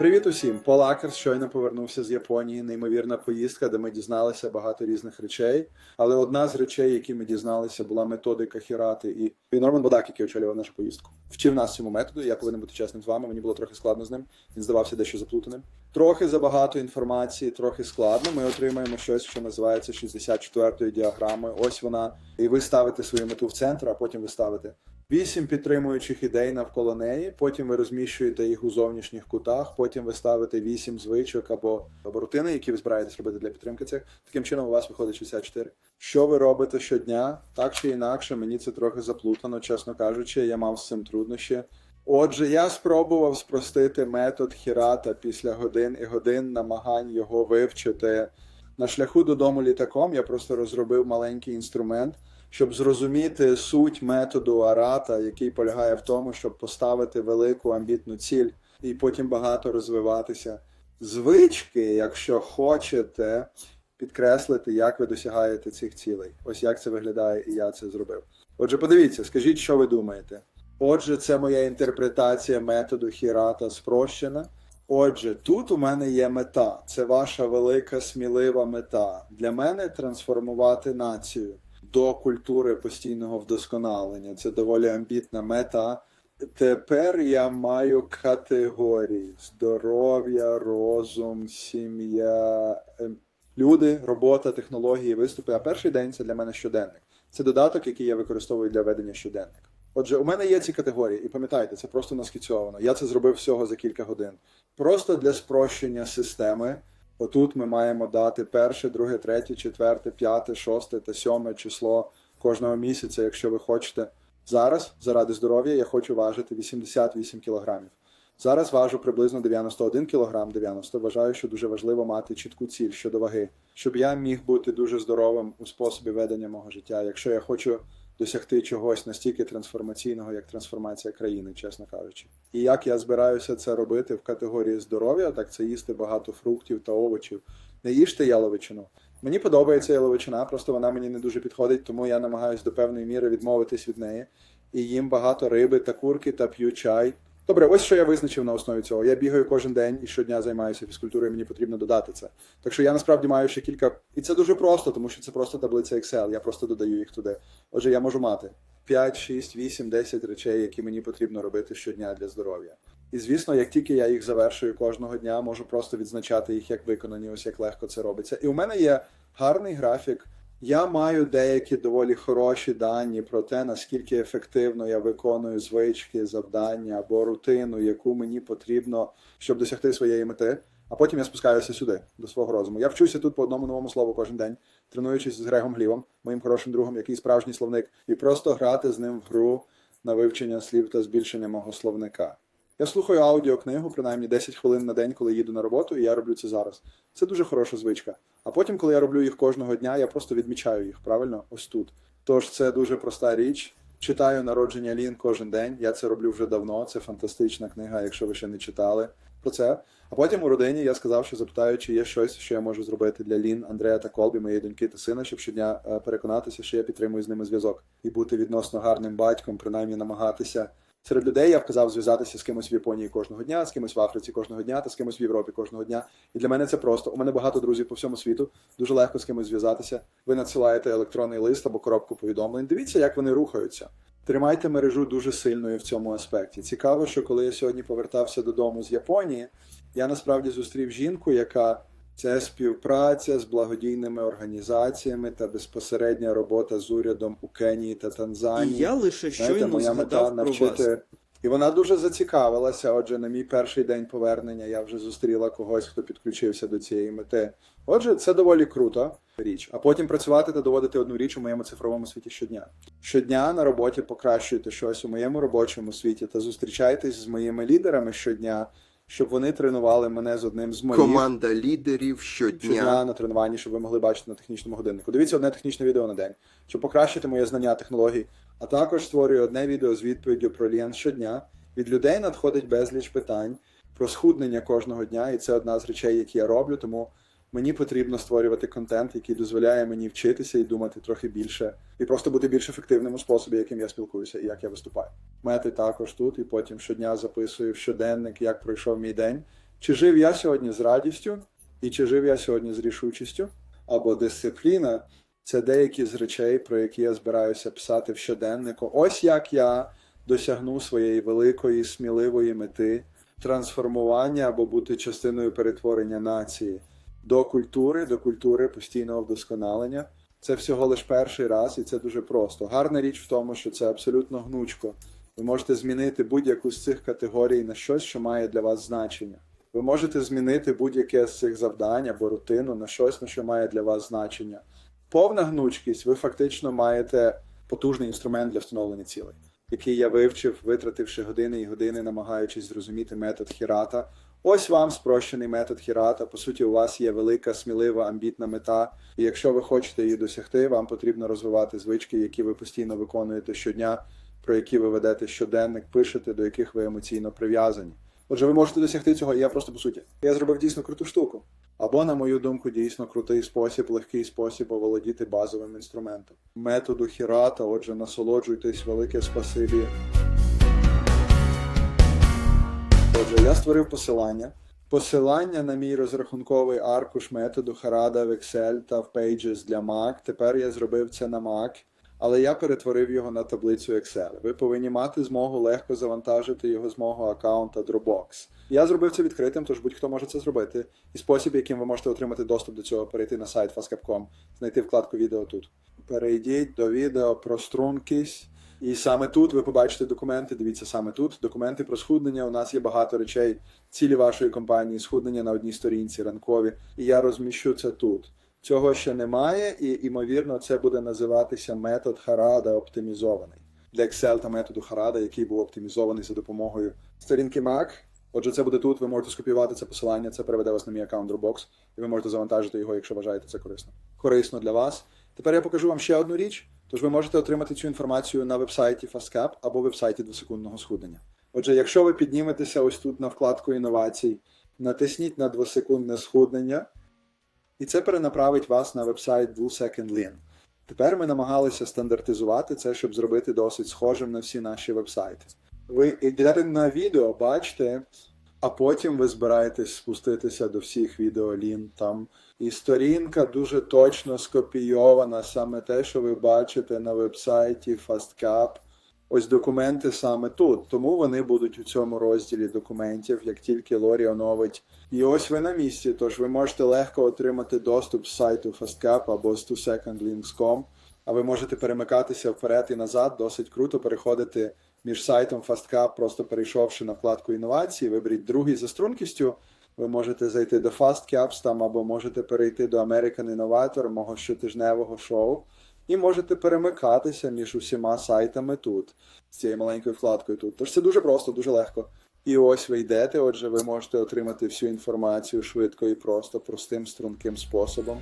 Привіт усім! Пол Акерс щойно повернувся з Японії. Неймовірна поїздка, де ми дізналися багато різних речей. Але одна з речей, які ми дізналися, була методика Хірати і, і Норман Бодак, який очолював нашу поїздку. Вчив нас цьому методу. Я повинен бути чесним з вами. Мені було трохи складно з ним. Він здавався дещо заплутаним. Трохи забагато інформації, трохи складно. Ми отримаємо щось, що називається 64-ю діаграмою. Ось вона. І ви ставите свою мету в центр, а потім ви ставите Вісім підтримуючих ідей навколо неї. Потім ви розміщуєте їх у зовнішніх кутах. Потім ви ставите вісім звичок або, рутини, які ви збираєтесь робити для підтримки цих. Таким чином у вас виходить 64. Що ви робите щодня? Так чи інакше, мені це трохи заплутано, чесно кажучи, я мав з цим труднощі. Отже, я спробував спростити метод Хірата після годин і годин намагань його вивчити. На шляху додому літаком я просто розробив маленький інструмент, щоб зрозуміти суть методу Арата, який полягає в тому, щоб поставити велику амбітну ціль і потім багато розвиватися. Звички, якщо хочете, підкреслити, як ви досягаєте цих цілей. Ось як це виглядає, і я це зробив. Отже, подивіться, скажіть, що ви думаєте. Отже, це моя інтерпретація методу Хірата спрощена. Отже, тут у мене є мета. Це ваша велика смілива мета. Для мене трансформувати націю до культури постійного вдосконалення. Це доволі амбітна мета. Тепер я маю категорії: здоров'я, розум, сім'я, ем, люди, робота, технології, виступи. А перший день це для мене щоденник. Це додаток, який я використовую для ведення щоденника. Отже, у мене є ці категорії, і пам'ятайте, це просто наскіцьовано. Я це зробив всього за кілька годин. Просто для спрощення системи. Отут ми маємо дати перше, друге, третє, четверте, п'яте, шосте та сьоме число кожного місяця, якщо ви хочете. Зараз, заради здоров'я, я хочу важити 88 кілограмів. Зараз важу приблизно 91 кілограм 90. Вважаю, що дуже важливо мати чітку ціль щодо ваги, щоб я міг бути дуже здоровим у способі ведення мого життя. Якщо я хочу досягти чогось настільки трансформаційного, як трансформація країни, чесно кажучи. І як я збираюся це робити в категорії здоров'я, так це їсти багато фруктів та овочів. Не їжте яловичину. Мені подобається яловичина, просто вона мені не дуже підходить, тому я намагаюся до певної міри відмовитись від неї. І їм багато риби та курки та п'ю чай. Добре, ось що я визначив на основі цього. Я бігаю кожен день і щодня займаюся фізкультурою, мені потрібно додати це. Так що я насправді маю ще кілька. І це дуже просто, тому що це просто таблиця Excel, я просто додаю їх туди. Отже, я можу мати 5, 6, 8, 10 речей, які мені потрібно робити щодня для здоров'я. І звісно, як тільки я їх завершую кожного дня, можу просто відзначати їх як виконані, ось як легко це робиться. І у мене є гарний графік. Я маю деякі доволі хороші дані про те, наскільки ефективно я виконую звички, завдання або рутину, яку мені потрібно, щоб досягти своєї мети. А потім я спускаюся сюди, до свого розуму. Я вчуся тут по одному новому слову кожен день, тренуючись з Грегом Глівом, моїм хорошим другом, який справжній словник, і просто грати з ним в гру на вивчення слів та збільшення мого словника. Я слухаю аудіокнигу принаймні 10 хвилин на день, коли їду на роботу, і я роблю це зараз. Це дуже хороша звичка. А потім, коли я роблю їх кожного дня, я просто відмічаю їх, правильно? Ось тут. Тож це дуже проста річ. Читаю народження Лін кожен день. Я це роблю вже давно. Це фантастична книга, якщо ви ще не читали про це. А потім у родині я сказав, що запитаю, чи є щось, що я можу зробити для Лін, Андрея та Колбі, моєї доньки та сина, щоб щодня е, переконатися, що я підтримую з ними зв'язок і бути відносно гарним батьком, принаймні намагатися. Серед людей я вказав зв'язатися з кимось в Японії кожного дня, з кимось в Африці кожного дня та з кимось в Європі кожного дня. І для мене це просто. У мене багато друзів по всьому світу. Дуже легко з кимось зв'язатися. Ви надсилаєте електронний лист або коробку повідомлень. Дивіться, як вони рухаються. Тримайте мережу дуже сильною в цьому аспекті. Цікаво, що коли я сьогодні повертався додому з Японії, я насправді зустрів жінку, яка це співпраця з благодійними організаціями та безпосередня робота з урядом у Кенії та І я лише Знаєте, щойно моя мета згадав про навчити. вас. І вона дуже зацікавилася. Отже, на мій перший день повернення я вже зустріла когось, хто підключився до цієї мети. Отже, це доволі круто річ. А потім працювати та доводити одну річ у моєму цифровому світі щодня. Щодня на роботі покращуйте щось у моєму робочому світі та зустрічайтесь з моїми лідерами щодня, щоб вони тренували мене з одним з моїх Команда лідерів щодня щодня. на тренуванні, щоб ви могли бачити на технічному годиннику. Дивіться одне технічне відео на день, щоб покращити моє знання технологій. А також створюю одне відео з відповіддю про лін щодня. Від людей надходить безліч питань про схуднення кожного дня, і це одна з речей, які я роблю. Тому мені потрібно створювати контент, який дозволяє мені вчитися і думати трохи більше, і просто бути більш ефективним у способі, яким я спілкуюся і як я виступаю. Мети також тут, і потім щодня записую в щоденник, як пройшов мій день. Чи жив я сьогодні з радістю, і чи жив я сьогодні з рішучістю? Або дисципліна це деякі з речей, про які я збираюся писати в щоденнику. Ось як я досягну своєї великої, сміливої мети трансформування або бути частиною перетворення нації до культури, до культури постійного вдосконалення. Це всього лиш перший раз, і це дуже просто. Гарна річ в тому, що це абсолютно гнучко. Ви можете змінити будь-яку з цих категорій на щось, що має для вас значення. Ви можете змінити будь-яке з цих завдань або рутину на щось, на що має для вас значення. Повна гнучкість, ви фактично маєте потужний інструмент для встановлення цілей, який я вивчив, витративши години і години, намагаючись зрозуміти метод Хірата. Ось вам спрощений метод Хірата. По суті, у вас є велика, смілива, амбітна мета. І якщо ви хочете її досягти, вам потрібно розвивати звички, які ви постійно виконуєте щодня, про які ви ведете щоденник, пишете, до яких ви емоційно прив'язані. Отже, ви можете досягти цього. Я просто по суті. Я зробив дійсно круту штуку. Або, на мою думку, дійсно крутий спосіб, легкий спосіб оволодіти базовим інструментом. Методу Хірата, отже, насолоджуйтесь, велике спасибі. Отже, я створив посилання. Посилання на мій розрахунковий аркуш методу Харада в Excel та в Pages для Mac. Тепер я зробив це на Mac, але я перетворив його на таблицю Excel. Ви повинні мати змогу легко завантажити його з мого аккаунта Dropbox. Я зробив це відкритим, тож будь-хто може це зробити. І спосіб, яким ви можете отримати доступ до цього, перейти на сайт fastcap.com, знайти вкладку відео тут. Перейдіть до відео про стрункість. І саме тут ви побачите документи. Дивіться саме тут. Документи про схуднення. У нас є багато речей. Цілі вашої компанії, схуднення на одній сторінці, ранкові. І я розміщу це тут. Цього ще немає, і ймовірно, це буде називатися метод Харада оптимізований для Excel та методу Харада, який був оптимізований за допомогою сторінки Mac. Отже, це буде тут. Ви можете скопіювати це посилання, це переведе вас на мій аккаунт Dropbox, і ви можете завантажити його, якщо вважаєте це корисно. Корисно для вас. Тепер я покажу вам ще одну річ. Тож ви можете отримати цю інформацію на вебсайті FastCap або вебсайті двосекундного схуднення. Отже, якщо ви підніметеся ось тут на вкладку інновацій, натисніть на двосекундне схуднення, і це перенаправить вас на вебсайт 2 Second Lean. Тепер ми намагалися стандартизувати це, щоб зробити досить схожим на всі наші вебсайти. Ви йдете на відео, бачите, а потім ви збираєтесь спуститися до всіх відеолін там. І сторінка дуже точно скопійована, саме те, що ви бачите на вебсайті FastCap. Ось документи саме тут. Тому вони будуть у цьому розділі документів, як тільки Лорі оновить. І ось ви на місці, тож ви можете легко отримати доступ з сайту FastCap або з 2secondlinks.com, а ви можете перемикатися вперед і назад, досить круто переходити між сайтом FastCap, просто перейшовши на вкладку інновації, виберіть другий за стрункістю. Ви можете зайти до FastCaps там, або можете перейти до American Innovator, мого щотижневого шоу, і можете перемикатися між усіма сайтами тут, з цією маленькою вкладкою тут. Тож це дуже просто, дуже легко. І ось ви йдете, отже, ви можете отримати всю інформацію швидко і просто, простим, струнким способом.